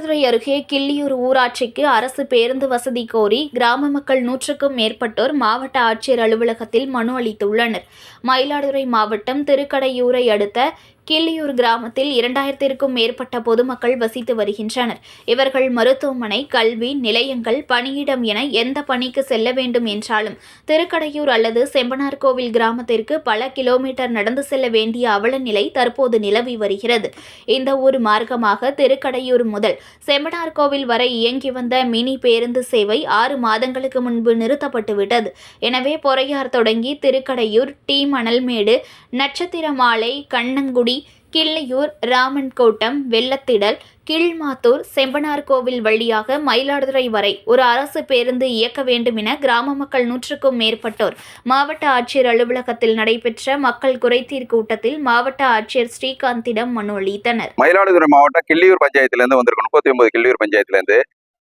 அருகே கிள்ளியூர் ஊராட்சிக்கு அரசு பேருந்து வசதி கோரி கிராம மக்கள் நூற்றுக்கும் மேற்பட்டோர் மாவட்ட ஆட்சியர் அலுவலகத்தில் மனு அளித்துள்ளனர். மயிலாடுதுறை மாவட்டம் திருக்கடையூரை அடுத்த கிள்ளியூர் கிராமத்தில் இரண்டாயிரத்திற்கும் மேற்பட்ட பொதுமக்கள் வசித்து வருகின்றனர். இவர்கள் மருத்துவமனை கல்வி நிலையங்கள் பணியிடம் என எந்த பணிக்கு செல்ல வேண்டும் என்றாலும் திருக்கடையூர் அல்லது செம்பனார்கோவில் கிராமத்திற்கு பல கிலோமீட்டர் நடந்து செல்ல வேண்டிய அவல நிலை தற்போது நிலவி வருகிறது. இந்த ஊர் மார்க்கமாக திருக்கடையூர் முதல் செம்பனார்கோவில் வரை இயங்கி வந்த மினி பேருந்து சேவை ஆறு மாதங்களுக்கு முன்பு நிறுத்தப்பட்டுவிட்டது. எனவே பொறையார் தொடங்கி திருக்கடையூர் டி மணல்மேடு நட்சத்திரமாலை கண்ணங்குடி கிள்ளியூர் ராமன் கோட்டம் வெள்ளத்திடல் கீழ்மாத்தூர் செம்பனார்கோவில் வழியாக மயிலாடுதுறை வரை ஒரு அரசு பேருந்து இயக்க வேண்டும் என கிராம மக்கள் நூற்றுக்கும் மேற்பட்டோர். மாவட்ட ஆட்சியர் அலுவலகத்தில் நடைபெற்ற மக்கள் குறைதீர் கூட்டத்தில் மாவட்ட ஆட்சியர் ஸ்ரீகாந்திடம் மனு அளித்தனர். மயிலாடுதுறை மாவட்டம் கிள்ளியூர் பஞ்சாயத்திலிருந்து வந்திருக்கோம் முப்பத்தி ஒன்பது கிள்ளியூர் பஞ்சாயத்துலேருந்து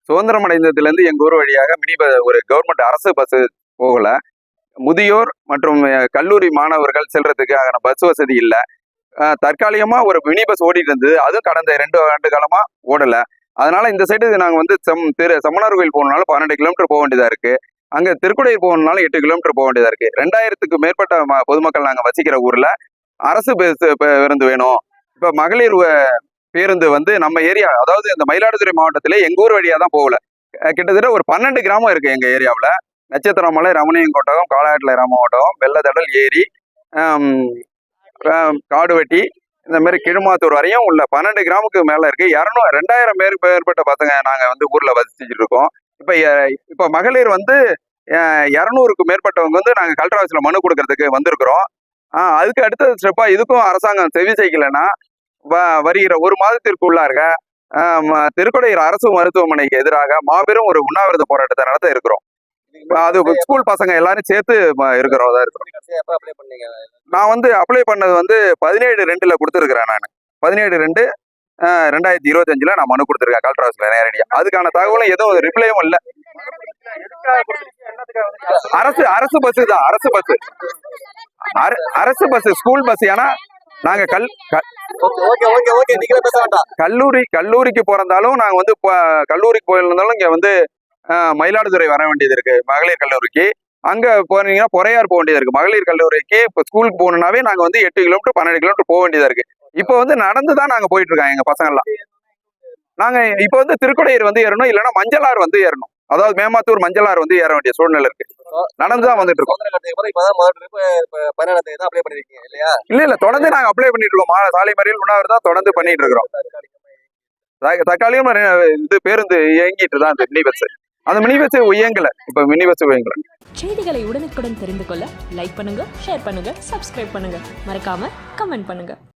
சுதந்திரம் அடைந்ததுலேருந்து எங்கள் ஊர் வழியாக மினி ஒரு கவர்மெண்ட் அரசு பஸ் போகல. முதியோர் மற்றும் கல்லூரி மாணவர்கள் செல்றதுக்கான பஸ் வசதி இல்லை. தற்காலிகமாக ஒரு மினி பஸ் ஓடிட்டு இருந்தது அதுவும் கடந்த ரெண்டு ஆண்டு காலமாக ஓடலை. அதனால இந்த சைடு நாங்கள் வந்து செம் திரு செம்மனார் கோயில் போகணுனாலும் பன்னெண்டு கிலோமீட்டர் போக வேண்டியதா இருக்கு. அங்கே திருக்குடையூர் போகணுனாலும் எட்டு கிலோமீட்டர் போக வேண்டியதாக இருக்கு. ரெண்டாயிரத்துக்கு மேற்பட்ட ம- பொதுமக்கள் நாங்கள் வசிக்கிற ஊரில் அரசு பேருந்து வேணும். இப்போ மகளிர் வ- பேருந்து வந்து நம்ம ஏரியா அதாவது இந்த மயிலாடுதுறை மாவட்டத்திலே எங்க ஊர் வழியா தான் போகல. கிட்டத்தட்ட ஒரு பன்னெண்டு கிராமம் இருக்கு எங்க ஏரியாவில். நட்சத்திரமலை ரமணியங்கோட்டகம் காலாட்டில் ராமகோட்டகம் வெள்ளத்தடல் ஏரி காடு வெட்டி இந்த மாதிரி கிழுமாத்தூர் வரையும் உள்ள பன்னெண்டு கிராமுக்கு மேலே இருக்கு. இரநூறு ரெண்டாயிரம் பேர் மேற்பட்ட பசங்க நாங்கள் வந்து ஊரில் வசிச்சுட்டு இருக்கோம். இப்போ இப்போ மகளிர் வந்து இரநூறுக்கு மேற்பட்டவங்க வந்து நாங்கள் கலெக்டர் ஆஃபீஸ்ல மனு கொடுக்கறதுக்கு வந்திருக்கிறோம். அதுக்கு அடுத்த ஸ்டெப்பாக இதுக்கும் அரசாங்கம் செவி செய்யலைன்னா வ- வருகிற ஒரு மாதத்திற்குள்ளாக திருக்கொடையூர் ம- அரசு மருத்துவமனைக்கு எதிராக மாபெரும் ஒரு உண்ணாவிரத போராட்டத்தை நடத்த இருக்கிறோம். அது ஸ்கூல் பசங்க எல்லாரும் சேர்த்து இருக்கிறோம் தான் நான் வந்து அப்ளை பண்ணது வந்து பதினேழு ரெண்டுல கொடுத்துருக்கிறேன் நான். பதினேழு ரெண்டு ரெண்டாயிரத்தி இருபத்தஞ்சுல நான் மனு கொடுத்துருக்கேன் கலெக்டர் ஆஃபீஸ்ல நேரடியா. அதுக்கான தகவலும் எதுவும் ரிப்ளையும் இல்லை. அரசு அரசு பஸ் தான் அரசு பஸ் அரசு பஸ் ஸ்கூல் பஸ் ஏன்னா நாங்க கல் க- ஓகே ஓகே ஓகே நீங்களே பேச வேண்டாம். கல்லூரி கல்லூரிக்கு போறந்தாலும் நாங்க வந்து கல்லூரிக்கு போயிருந்தாலும் இங்க வந்து மயிலாடுதுறை வர வேண்டியது இருக்கு. மகளிர் கல்லூரிக்கு. அங்க போனீங்கன்னா பொறையார் போக வேண்டியது இருக்கு. மகளிர் கல்லூரிக்கு இப்போ ஸ்கூலுக்கு போகணுன்னாவே நாங்க வந்து எட்டு கிலோமீட்டர் பன்னெண்டு கிலோமீட்டர் போக வேண்டியதா இருக்கு. இப்போ வந்து நடந்து தான் நாங்க போயிட்டு இருக்கோம் எங்க பசங்க எல்லாம் நாங்க இப்போ வந்து திருக்குடையூர் வந்து ஏறணும் இல்லைன்னா மஞ்சளார் வந்து ஏறணும். அதாவது மேமாத்தூர் மஞ்சளார் வந்து ஏற வேண்டிய சூழ்நிலை இருக்கு. நடந்து தான் வந்துட்டு இருக்கோம். இல்ல இல்ல. தொடர்ந்து நாங்க அப்ளை பண்ணிட்டு இருக்கோம். மா- சாலை மறியல் உணவு தான் தொடர்ந்து பண்ணிட்டு இருக்கிறோம். த- தற்காலிகமா ரெ- இது பேருந்து இயங்கிட்டு தான் இந்த மினி பஸ் அந்த மினி பஸ் இப்ப மினி பஸ் செய்திகளை உடனுக்குடன் தெரிந்து கொள்ள லைக் பண்ணுங்க ஷேர் பண்ணுங்க சப்ஸ்கிரைப் பண்ணுங்க. மறக்காம கமெண்ட் பண்ணுங்க.